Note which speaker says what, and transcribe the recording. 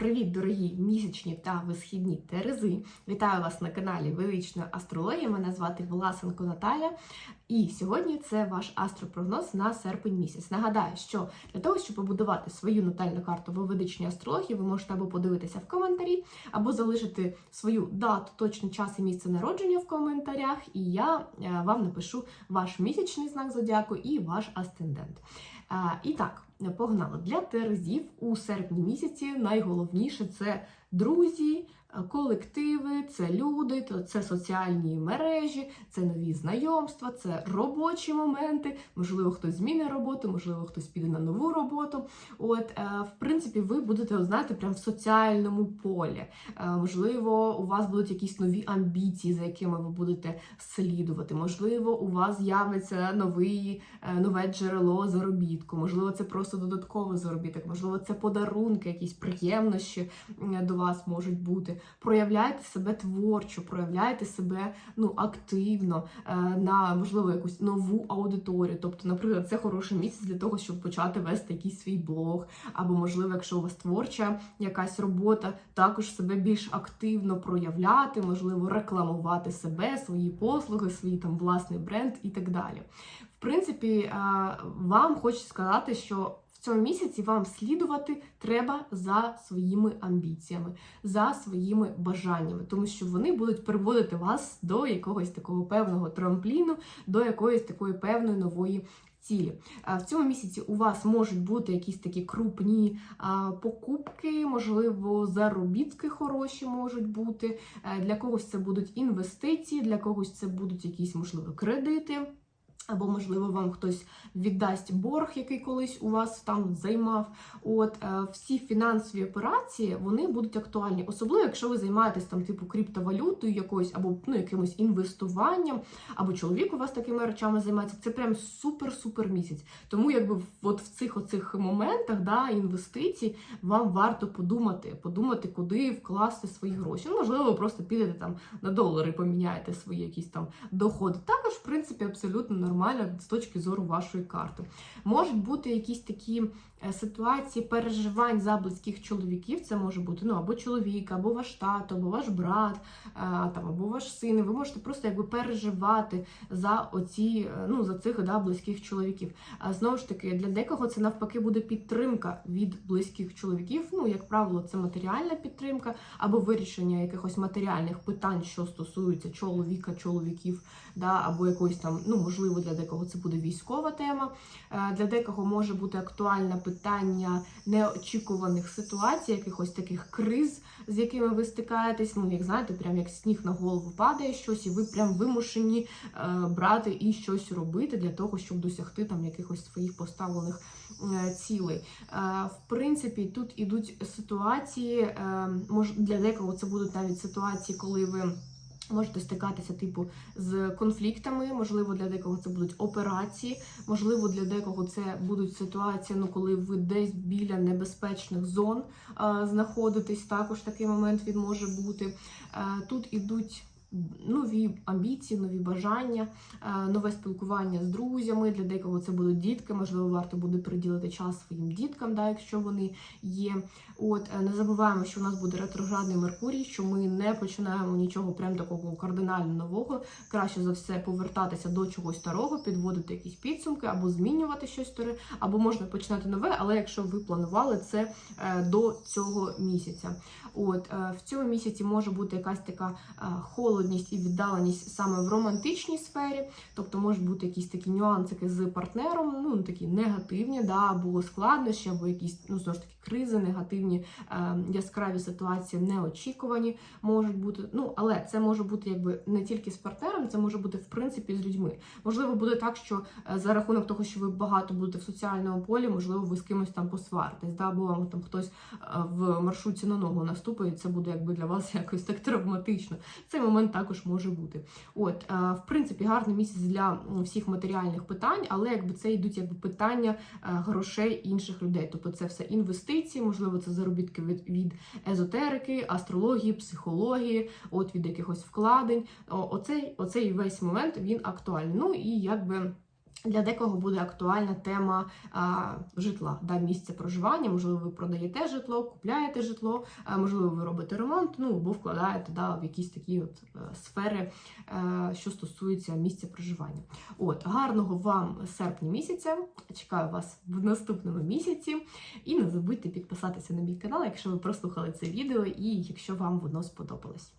Speaker 1: Привіт, дорогі місячні та висхідні терези! Вітаю вас на каналі Величної астрології. Мене звати Власенко Наталя. І сьогодні це ваш астропрогноз на серпень місяць. Нагадаю, що для того, щоб побудувати свою натальну карту в ведичній астрології, ви можете або подивитися в коментарі, або залишити свою дату, точний час і місце народження в коментарях, і я е, вам напишу ваш місячний знак зодіаку і ваш асцендент. І так, погнали. Для терезів у серпні місяці найголовніше це друзі, колективи, це люди, то це соціальні мережі, це нові знайомства, це робочі моменти. Можливо, хтось зміни роботу, можливо, хтось піде на нову роботу. От, е, в принципі, ви будете знаєте, прям в соціальному полі. Е, Можливо, у вас будуть якісь нові амбіції, за якими ви будете слідувати. Можливо, у вас з'явиться новий, е, нове джерело заробітку. Можливо, це просто додатковий заробіток, можливо, це подарунки, якісь приємності е, до вас можуть бути. Проявляйте себе творчо, проявляйте себе ну, активно е, на можливо якусь нову аудиторію. Тобто, наприклад, це хороший місяць для того, щоб почати вести якийсь свій блог, або, можливо, якщо у вас творча якась робота, також себе більш активно проявляти, можливо, рекламувати себе, свої послуги, свій там власний бренд і так далі. В принципі, е, вам хочу сказати, що в цьому місяці вам слідувати треба за своїми амбіціями, за своїми бажаннями, тому що вони будуть приводити вас до якогось такого певного трампліну, до якоїсь такої певної нової. Цілі в цьому місяці у вас можуть бути якісь такі крупні покупки, можливо, заробітки хороші можуть бути. Е, Для когось це будуть інвестиції, для когось це будуть якісь можливо кредити. Або, можливо, вам хтось віддасть борг, який колись у вас там займав. От е, всі фінансові операції вони будуть актуальні, особливо якщо ви займаєтесь там типу криптовалютою якоюсь, або ну якимось інвестуванням, або чоловік у вас такими речами займається. Це прям супер-супер місяць. Тому, якби от в цих оцих моментах да, інвестицій вам варто подумати, подумати, куди вкласти свої гроші. Ну, можливо, ви просто підете там на долари, поміняєте свої якісь там доходи. Також, в принципі, абсолютно нормально з точки зору вашої карти. Можуть бути якісь такі е, ситуації переживань за близьких чоловіків. Це може бути ну або чоловік, або ваш тато, або ваш брат, е, там або ваш син. Ви можете просто якби переживати за оці, е, ну за цих да, близьких чоловіків. А знову ж таки, для декого це навпаки буде підтримка від близьких чоловіків. Ну, як правило, це матеріальна підтримка або вирішення якихось матеріальних питань, що стосуються чоловіка, чоловіків, да, або якоїсь там, ну можливо, для декого це буде військова тема. Е, Для декого може бути актуальне питання неочікуваних ситуацій, якихось таких криз, з якими ви стикаєтесь. Ну, як знаєте, прям як сніг на голову падає щось, і ви прям вимушені е, брати і щось робити для того, щоб досягти там якихось своїх поставлених е, цілей. В принципі, тут ідуть ситуації, е, мож для декого це будуть навіть ситуації, коли ви. Можете стикатися, типу, з конфліктами, можливо, для декого це будуть операції, можливо, для декого це будуть ситуації, ну коли ви десь біля небезпечних зон а, знаходитесь. Також такий момент він може бути. Е, тут ідуть нові амбіції, нові бажання, е, нове спілкування з друзями. Для декого це будуть дітки. Можливо, варто буде приділити час своїм діткам, да, якщо вони є. От е, не забуваємо, що у нас буде ретроградний Меркурій, що ми не починаємо нічого прям такого кардинально нового. Краще за все повертатися до чогось старого, підводити якісь підсумки або змінювати щось старе, або можна починати нове, але якщо ви планували це е, до цього місяця. От в цьому місяці може бути якась така е, холодність і віддаленість саме в романтичній сфері, тобто можуть бути якісь такі нюансики з партнером, ну такі негативні, да, або складнощі, або якісь ну знову ж таки кризи, негативні е, яскраві ситуації, неочікувані можуть бути. Ну але це може бути якби не тільки з партнером, це може бути в принципі з людьми. Можливо, буде так, що е, за рахунок того, що ви багато будете в соціальному полі, можливо, ви з кимось там посваритесь, да, або вам там хтось е, в маршрутці на ногу наступить, це буде якби для вас якось так травматично. Цей момент також може бути. От, в принципі, гарний місяць для всіх матеріальних питань, але якби це йдуть якби питання грошей інших людей. Тобто це все інвестиції, можливо, це заробітки від, від езотерики, астрології, психології, от від якихось вкладень. Оцей, оцей весь момент він актуальний. Ну і якби. Для декого буде актуальна тема а, житла, да, місця проживання. Можливо, ви продаєте житло, купляєте житло, а, можливо, ви робите ремонт, ну або вкладаєте да, в якісь такі от е, сфери, е, що стосуються місця проживання. От, гарного вам серпня місяця. Чекаю вас в наступному місяці. І не забудьте підписатися на мій канал, якщо ви прослухали це відео, і якщо вам воно сподобалось.